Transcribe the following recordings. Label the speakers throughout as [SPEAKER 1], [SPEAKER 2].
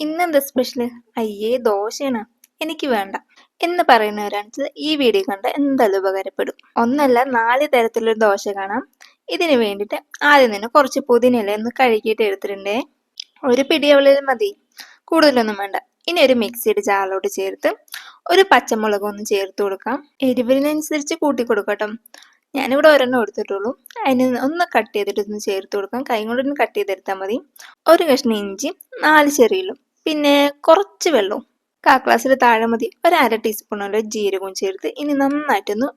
[SPEAKER 1] ഇന്നെന്താ സ്പെഷ്യൽ അയ്യേ ദോശയാണ്. എനിക്ക് വേണ്ട. എന്ന് പറയുന്നവരാണ് ഈ വീഡിയോ കണ്ട് എന്തായാലും ഉപകാരപ്പെടും. ഒന്നല്ല നാല് തരത്തിലൊരു ദോശ കാണാം. ഇതിന് വേണ്ടിയിട്ട് ആദ്യം തന്നെ കുറച്ച് പുതിനയില ഒന്ന് കഴുകിയിട്ട് എടുത്തിട്ടുണ്ടേ. ഒരു പിടിയവളിൽ മതി. കൂടുതലൊന്നും വേണ്ട. ഇനി ഒരു മിക്സിയുടെ ജാറിലോട്ട് ചേർത്ത് ഒരു പച്ചമുളക് ഒന്ന് ചേർത്ത് കൊടുക്കാം. എരിവിനനുസരിച്ച് കൂട്ടി കൊടുക്കട്ടോ. ഞാനിവിടെ ഒരെണ്ണം എടുത്തിട്ടുള്ളൂ. അതിന് ഒന്ന് കട്ട് ചെയ്തിട്ട് ഒന്ന് ചേർത്ത് കൊടുക്കാം. കൈ കൊണ്ടൊന്ന് കട്ട് ചെയ്തെടുത്താൽ മതി. ഒരു കഷ്ണം ഇഞ്ചി നാല് ചെറിയിലും പിന്നെ കുറച്ച് വെള്ളവും. കാ ഗ്ലാസ്സിൽ താഴെ മതി. ഒരു അര ടീസ്പൂണോളം ജീരകവും ചേർത്ത് ഇനി നന്നായിട്ടൊന്ന്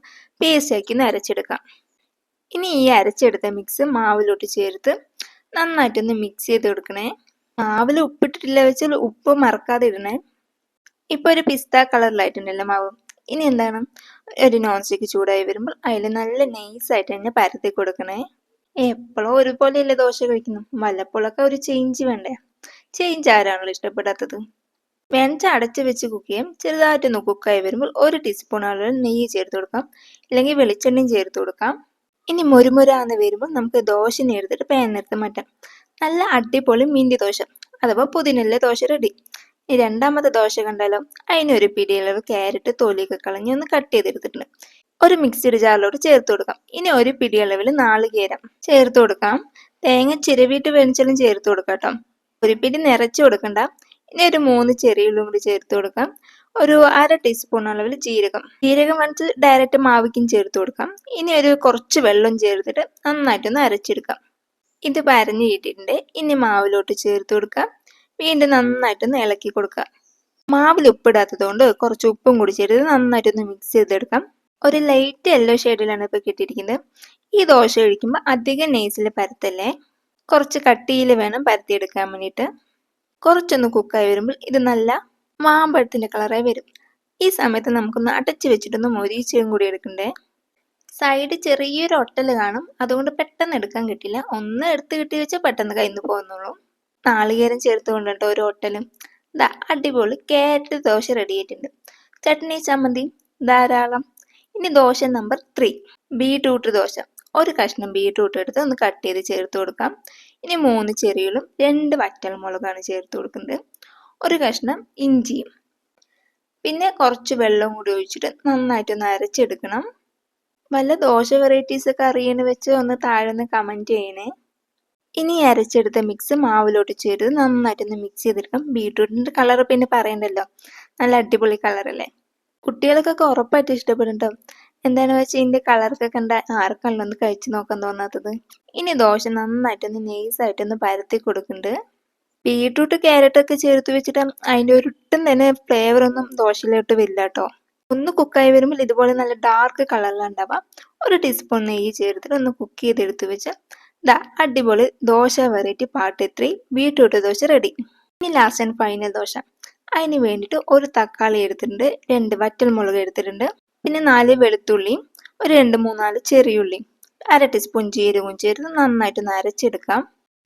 [SPEAKER 1] പേസ്റ്റ് ആക്കി ഒന്ന് അരച്ചെടുക്കാം. ഇനി ഈ അരച്ചെടുത്ത മിക്സ് മാവിലോട്ട് ചേർത്ത് നന്നായിട്ടൊന്ന് മിക്സ് ചെയ്ത് കൊടുക്കണേ. മാവിൽ ഉപ്പിട്ടിട്ടില്ല വെച്ചാൽ ഉപ്പ് മറക്കാതെ ഇടണേ. ഇപ്പൊ ഒരു പിസ്ത കളറിലായിട്ടുണ്ടല്ലോ മാവ്. ഇനി എന്താണ്? ഒരു നോൺ സ്റ്റിക്ക് ചൂടായി വരുമ്പോൾ അതിൽ നല്ല നൈസായിട്ട് തന്നെ പരത്തി കൊടുക്കണേ. എപ്പോഴും ഒരുപോലെയല്ലേ ദോശ കഴിക്കുന്നു. വല്ലപ്പോഴൊക്കെ ഒരു ചേഞ്ച് വേണ്ടേ? ചേഞ്ച് ആരാണല്ലോ ഇഷ്ടപ്പെടാത്തത്? വെഞ്ച അടച്ച് വെച്ച് കുക്ക് ചെയ്യാം. ചെറുതായിട്ടൊന്ന് കുക്കായി വരുമ്പോൾ ഒരു ടീസ്പൂൺ അളവിൽ നെയ്യ് ചേർത്ത് കൊടുക്കാം. അല്ലെങ്കിൽ വെളിച്ചെണ്ണയും ചേർത്ത് കൊടുക്കാം. ഇനി മുരുമുര എന്ന് വരുമ്പോൾ നമുക്ക് ദോശ എടുത്തിട്ട് നിർത്തി മാറ്റാം. നല്ല അടിപൊളി മീന്തി ദോശ. അഥവാ പുതിനല്ല ദോശ റെഡി ഈ രണ്ടാമത്തെ ദോശ കണ്ടാലോ അതിനൊരു പിടിയളവ് ക്യാരറ്റ് തൊലിയൊക്കെ കളഞ്ഞ് ഒന്ന് കട്ട് ചെയ്തെടുത്തിട്ടുണ്ട്. ഒരു മിക്സിയുടെ ജാറിലോട്ട് ചേർത്ത് കൊടുക്കാം. ഇനി ഒരു പിടിയളവിൽ നാളികേരം ചേർത്ത് കൊടുക്കാം. തേങ്ങ ചിരവിയിട്ട് വേണിച്ചാലും ചേർത്ത് കൊടുക്കാം കേട്ടോ. ഒരു പിടി നിറച്ച് കൊടുക്കണ്ട. ഇനി ഒരു മൂന്ന് ചെറിയ ഉള്ളും കൂടി ചേർത്ത് കൊടുക്കാം. ഒരു അര ടീസ്പൂൺ അളവിൽ ജീരകം. ജീരകം വണിച്ച് ഡയറക്റ്റ് മാവിക്കും ചേർത്ത് കൊടുക്കാം. ഇനി ഒരു കുറച്ച് വെള്ളം ചേർത്തിട്ട് നന്നായിട്ടൊന്ന് അരച്ചെടുക്കാം. ഇത് പരഞ്ഞു കിട്ടിയിട്ടുണ്ട് ഇനി മാവിലോട്ട് ചേർത്ത് കൊടുക്കാം. വീണ്ടും നന്നായിട്ടൊന്ന് ഇളക്കി കൊടുക്കുക മാവിൽ ഉപ്പിടാത്തത് കൊണ്ട് കുറച്ച് ഉപ്പും കൂടി ചേർത്ത് നന്നായിട്ടൊന്ന് മിക്സ് ചെയ്തെടുക്കാം. ഒരു ലൈറ്റ് യെല്ലോ ഷെയ്ഡിലാണ് ഇപ്പോൾ കിട്ടിയിരിക്കുന്നത്. ഈ ദോശ ഒഴിക്കുമ്പോൾ അധികം നെയ്സിൽ പരത്തല്ലേ? കുറച്ച് കട്ടിയിൽ വേണം പരത്തിയെടുക്കാൻ വേണ്ടിയിട്ട്. കുറച്ചൊന്ന് കുക്കായി വരുമ്പോൾ ഇത് നല്ല മാമ്പഴത്തിന്റെ കളറായി വരും. ഈ സമയത്ത് നമുക്കൊന്ന് അടച്ചു വെച്ചിട്ടൊന്ന് മൊരീച്ചയും കൂടി എടുക്കണ്ടേ. സൈഡ് ചെറിയൊരു ഒട്ടൽ കാണും. അതുകൊണ്ട് പെട്ടെന്ന് എടുക്കാൻ കിട്ടില്ല. ഒന്ന് എടുത്ത് കിട്ടി വെച്ചാൽ പെട്ടെന്ന് കയ്യിൽ നിന്ന് പോകുന്നുള്ളൂ. നാളികേരം ചേർത്ത് കൊണ്ടുണ്ട് ഒരു ഒട്ടലും. ദാ അടിപൊളി ക്യാരറ്റ് ദോശ റെഡിയായിട്ടുണ്ട് ചട്നി ചമ്മന്തി ധാരാളം. ഇനി dosa number three beetroot dosa. ഒരു കഷ്ണം ബീട്രൂട്ട് എടുത്ത് ഒന്ന് കട്ട് ചെയ്ത് ചേർത്ത് കൊടുക്കാം. ഇനി മൂന്ന് ചെറികളും രണ്ട് വറ്റൽ മുളകാണ് ചേർത്ത് കൊടുക്കുന്നത്. ഒരു കഷ്ണം ഇഞ്ചിയും. പിന്നെ കുറച്ച് വെള്ളം കൂടി ഒഴിച്ചിട്ട് നന്നായിട്ടൊന്ന് അരച്ചെടുക്കണം. വല്ല ദോശ വെറൈറ്റീസ് ഒക്കെ അറിയണ വെച്ച് ഒന്ന് താഴെ നിന്ന് കമന്റ് ചെയ്യണേ. ഇനി അരച്ചെടുത്ത മിക്സ് മാവിലോട്ട് ചേർത്ത് നന്നായിട്ടൊന്ന് മിക്സ് ചെയ്തെടുക്കാം ബീട്രൂട്ടിന്റെ കളർ പിന്നെ പറയണ്ടല്ലോ. നല്ല അടിപൊളി കളറല്ലേ കുട്ടികൾക്കൊക്കെ ഉറപ്പായിട്ട് ഇഷ്ടപ്പെടും എന്താണെന്ന് വെച്ചാൽ ഇതിന്റെ കളറൊക്കെ കണ്ട ആർക്കാണല്ലോ ഒന്ന് കഴിച്ചു നോക്കാൻ തോന്നാത്തത്? ഇനി ദോശ നന്നായിട്ടൊന്ന് നെയ്സായിട്ടൊന്ന് പരത്തി കൊടുക്കുന്നുണ്ട് ബീട്രൂട്ട് ക്യാരറ്റ് ഒക്കെ ചേർത്ത് വെച്ചിട്ട് അതിന്റെ ഒരിട്ടും തന്നെ ഫ്ലേവർ ഒന്നും ദോശയിലോട്ട് വരില്ല കേട്ടോ ഒന്ന് കുക്കായി വരുമ്പോൾ ഇതുപോലെ നല്ല ഡാർക്ക് കളറിലുണ്ടാവാം ഒരു ടീസ്പൂൺ നെയ്യ് ചേർത്തിട്ട് ഒന്ന് കുക്ക് ചെയ്തെടുത്ത് വെച്ച് ദാ അടിപൊളി dosa variety part three beetroot dosa ready ഇനി ലാസ്റ്റ് ആൻഡ് ഫൈനൽ ദോശ. അതിന് വേണ്ടിയിട്ട് ഒരു തക്കാളി എടുത്തിട്ടുണ്ട് രണ്ട് വറ്റൽ മുളക് എടുത്തിട്ടുണ്ട്. പിന്നെ നാല് വെളുത്തുള്ളിയും ഒരു രണ്ട് മൂന്നാൽ ചെറിയുള്ളിയും. അര ടീസ്പൂൺ ജീരകവും ചേർത്ത് നന്നായിട്ട് അരച്ചെടുക്കാം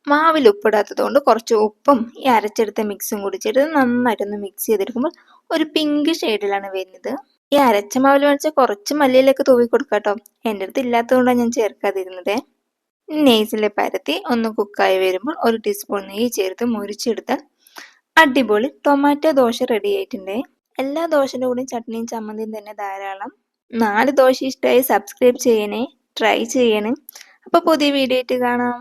[SPEAKER 1] മാവിൽ ഉപ്പിടാത്തത് കൊണ്ട് കുറച്ച് ഉപ്പും ഈ അരച്ചെടുത്ത മിക്സും കൂടി ചേർത്ത് നന്നായിട്ടൊന്ന് മിക്സ് ചെയ്തെടുക്കുമ്പോൾ ഒരു പിങ്ക് ഷെയ്ഡിലാണ് വരുന്നത്. ഈ അരച്ച മാവിൽ വെച്ചാൽ കുറച്ച് മല്ലിയിലേക്ക് തൂവി കൊടുക്കാം കേട്ടോ. എന്റെ അടുത്ത് ഇല്ലാത്തതുകൊണ്ടാണ് ഞാൻ ചേർക്കാതിരുന്നത്. നെയ്സിൽ പരത്തി ഒന്ന് കുക്കായി വരുമ്പോൾ ഒരു ടീസ്പൂൺ നെയ്യ് ചേർത്ത് മുരിച്ചെടുത്താൽ അടിപൊളി ടൊമാറ്റോ ദോശ റെഡി ആയിട്ടുണ്ട്. എല്ലാ ദോശയുടെ കൂടെയും ചട്നിയും ചമ്മന്തിയും തന്നെ ധാരാളം. നാല് ദോശ ഇഷ്ടമായി സബ്സ്ക്രൈബ് ചെയ്യണേ ട്രൈ ചെയ്യണേ. അപ്പോൾ പുതിയ വീഡിയോ ആയിട്ട് കാണാം.